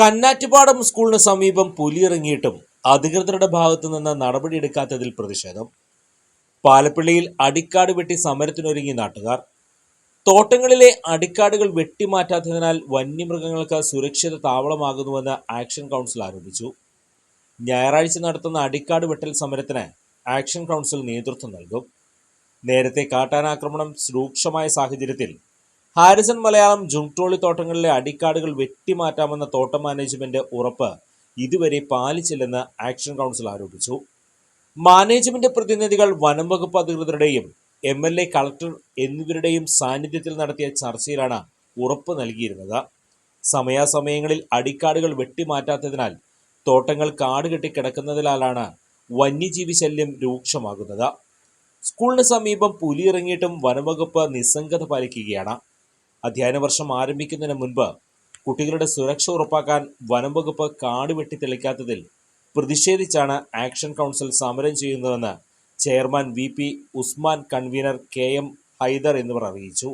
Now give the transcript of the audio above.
കന്നാറ്റുപാടം സ്കൂളിന് സമീപം പുലിയിറങ്ങിയിട്ടും അധികൃതരുടെ ഭാഗത്തു നിന്ന് നടപടിയെടുക്കാത്തതിൽ പ്രതിഷേധം. പാലപ്പിള്ളിയിൽ അടിക്കാട് വെട്ടി സമരത്തിനൊരുങ്ങി നാട്ടുകാർ. തോട്ടങ്ങളിലെ അടിക്കാടുകൾ വെട്ടിമാറ്റാത്തതിനാൽ വന്യമൃഗങ്ങൾക്ക് സുരക്ഷിത താവളമാകുന്നുവെന്ന് ആക്ഷൻ കൗൺസിൽ ആരോപിച്ചു. ഞായറാഴ്ച നടത്തുന്ന അടിക്കാട് വെട്ടൽ സമരത്തിന് ആക്ഷൻ കൗൺസിൽ നേതൃത്വം നൽകും. നേരത്തെ കാട്ടാനാക്രമണം രൂക്ഷമായ സാഹചര്യത്തിൽ ഹാരിസൺ മലയാളം ജുങ്ടോളി തോട്ടങ്ങളിലെ അടിക്കാടുകൾ വെട്ടിമാറ്റാമെന്ന തോട്ടം മാനേജ്മെന്റ് ഉറപ്പ് ഇതുവരെ പാലിച്ചില്ലെന്ന് ആക്ഷൻ കൗൺസിൽ ആരോപിച്ചു. മാനേജ്മെന്റ് പ്രതിനിധികൾ വനം വകുപ്പ് അധികൃതരുടെയും എം എൽ എ കളക്ടർ എന്നിവരുടെയും സാന്നിധ്യത്തിൽ നടത്തിയ ചർച്ചയിലാണ് ഉറപ്പ് നൽകിയിരുന്നത്. സമയാസമയങ്ങളിൽ അടിക്കാടുകൾ വെട്ടിമാറ്റാത്തതിനാൽ തോട്ടങ്ങൾ കാട് കെട്ടി കിടക്കുന്നതിനാലാണ് വന്യജീവി ശല്യം രൂക്ഷമാകുന്നത്. സ്കൂളിന് സമീപം പുലിയിറങ്ങിയിട്ടും വനംവകുപ്പ് നിസ്സംഗത പാലിക്കുകയാണ്. അധ്യയന വർഷം ആരംഭിക്കുന്നതിന് മുൻപ് കുട്ടികളുടെ സുരക്ഷ ഉറപ്പാക്കാൻ വനം വകുപ്പ് കാട് വെട്ടി തെളിക്കാത്തതിൽ പ്രതിഷേധിച്ചാണ് ആക്ഷൻ കൗൺസിൽ സമരം ചെയ്യുന്നതെന്ന് chairman V Usman convener K M Haider എന്നിവർ അറിയിച്ചു.